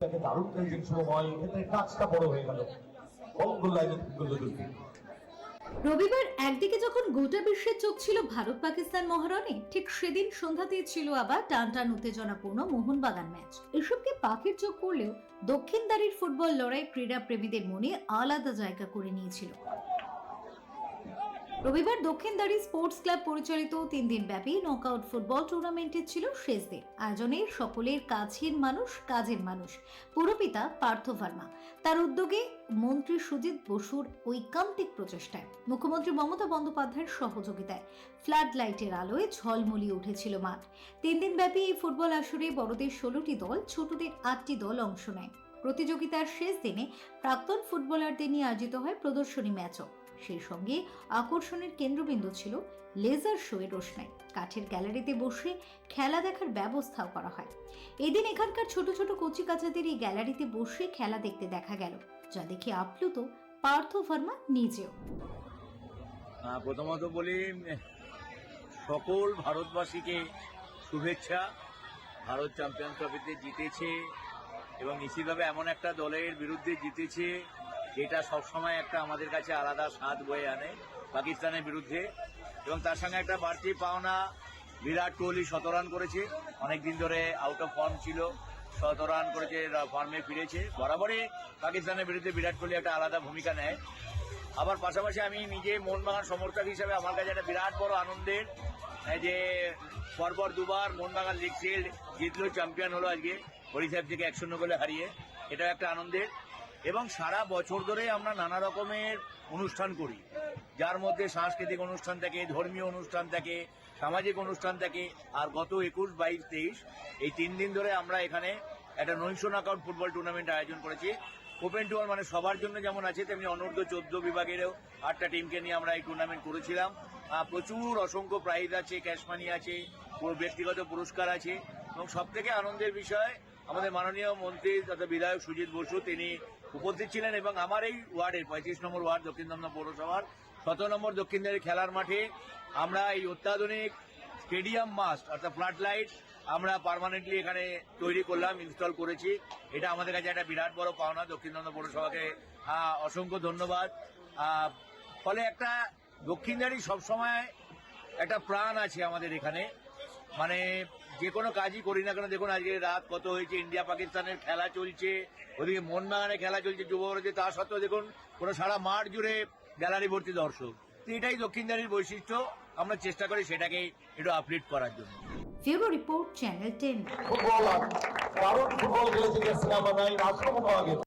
দারুণ ট্রেনিং সময় এক্ষেত্রে কাজটা বড় হয়ে গেল। রবিবার একদিকে যখন গোটা বিশ্বের চোখ ছিল ভারত পাকিস্তান মহারণে, ঠিক সেদিন সন্ধ্যাতেই ছিল আবার টান টান উত্তেজনাপূর্ণ মোহনবাগান ম্যাচ। এসবকে পাখির চোখ করলেও দক্ষিণ দক্ষিণদারির ফুটবল লড়াই ক্রীড়া প্রেমীদের মনে আলাদা জায়গা করে নিয়েছিল। রবিবার দক্ষিণদারি স্পোর্টস ক্লাব পরিচালিত তিন দিন ব্যাপী নকআউট ফুটবল টুর্নামেন্টের ছিল শেষ দিন। আয়োজনে সকলের কাছের মানুষ, কাজের মানুষ। পুরপিতা পার্থ ভার্মা। তার উদ্যোগে মন্ত্রী সুজিত বসুর ঐকান্তিক প্রচেষ্টায় মুখ্যমন্ত্রী মমতা বন্দ্যোপাধ্যায়ের সহযোগিতায় ফ্লাড লাইটের আলোয় ঝলমলিয়ে উঠেছিল মাঠ। তিন দিন ব্যাপী এই ফুটবল আসরে বড়দের ষোলোটি দল, ছোটদের আটটি দল অংশ নেয়। প্রতিযোগিতার শেষ দিনে প্রাক্তন ফুটবলারদের নিয়ে আয়োজিত হয় প্রদর্শনী ম্যাচও। সেই সঙ্গে আকর্ষণের কেন্দ্রবিন্দু ছিল লেজার শোয়ের রোশনাই। কাঠের গ্যালারিতে বসে খেলা দেখার ব্যবস্থাও করা হয়। এদিন এখানকার ছোট ছোট কচি কাচাদের এই গ্যালারিতে বসে খেলা দেখতে দেখা গেল, যা দেখে আপ্লুত পার্থ ভার্মা নিজেও। প্রথমত বলি, সকল ভারতবাসীকে শুভেচ্ছা। ভারত চ্যাম্পিয়ন ট্রফিতে জিতেছে এবং নিশ্চিতভাবে এমন একটা দলের বিরুদ্ধে জিতেছে যেটা সবসময় একটা আমাদের কাছে আলাদা স্বাদ বয়ে আনে পাকিস্তানের বিরুদ্ধে। এবং তার সঙ্গে একটা বাড়তি পাওনা বিরাট কোহলি শত রান করেছে। অনেকদিন ধরে আউট অফ ফর্ম ছিল শতরান করেছে ফর্মে ফিরেছে। বরাবরই পাকিস্তানের বিরুদ্ধে বিরাট কোহলি একটা আলাদা ভূমিকা নেয়। আবার পাশাপাশি আমি নিজে মোহনবাগান সমর্থক হিসেবে আমার কাছে একটা বিরাট বড় আনন্দের যে পরপর দুবার মোহনবাগান লিগ সিল জিতলো চ্যাম্পিয়ন হলো আজকে। হরিসাহেব থেকে এক শূন্য গোলে হারিয়ে। এটা একটা আনন্দের। এবং সারা বছর ধরে আমরা নানা রকমের অনুষ্ঠান করি। যার মধ্যে সাংস্কৃতিক অনুষ্ঠান থাকে, ধর্মীয় অনুষ্ঠান থাকে, সামাজিক অনুষ্ঠান থাকে। আর গত একুশ, বাইশ, তেইশ, এই তিন দিন ধরে আমরা এখানে একটা নৈশ নকআউট ফুটবল টুর্নামেন্ট আয়োজন করেছি। ওপেন টুয়ার মানে সবার জন্য যেমন আছে, তেমনি অনূর্ধ্ব চোদ্দ বিভাগেরও আটটা টিমকে নিয়ে আমরা এই টুর্নামেন্ট করেছিলাম। প্রচুর অসংখ্য প্রাইজ আছে ক্যাশ মানি আছে ব্যক্তিগত পুরস্কার আছে। এবং সব থেকে আনন্দের বিষয়, আমাদের মাননীয় মন্ত্রী তথা বিধায়ক সুজিত বসু, তিনি উপস্থিত ছিলেন এবং আমার এই ওয়ার্ডের, পঁয়ত্রিশ নম্বর ওয়ার্ড, দক্ষিণ দমদম পৌরসভার, সতেরো নম্বর দক্ষিণদারি খেলার মাঠে আমরা এই অত্যাধুনিক স্টেডিয়াম মাস্ট অর্থাৎ ফ্লাড লাইট আমরা পার্মানেন্টলি এখানে তৈরি করলাম ইনস্টল করেছি। এটা আমাদের কাছে একটা বিরাট বড় পাওনা। দক্ষিণ দমদম পৌরসভাকে অসংখ্য ধন্যবাদ। ফলে একটা দক্ষিণদারি সবসময় একটা প্রাণ আছে আমাদের এখানে। মানে যে কোনো কাজই করি না কেন দেখুন আজকে রাত কত হয়েছে ইন্ডিয়া পাকিস্তানের খেলা চলছে ওদিকে মোহনবাগানে খেলা চলছে যুবভারতী তা সত্ত্বেও দেখুন কোনো সারা মাঠ জুড়ে গ্যালারি ভর্তি দর্শক। তো এটাই দক্ষিণদারির বৈশিষ্ট্য আমরা চেষ্টা করি সেটাকে একটু আপলিট করার জন্য। ফিউরো রিপোর্ট চ্যানেল টেন ফুটবল আর দারুণ ফুটবল খেলেছে সিনেমা নাই রাষ্ট্রপতি আগে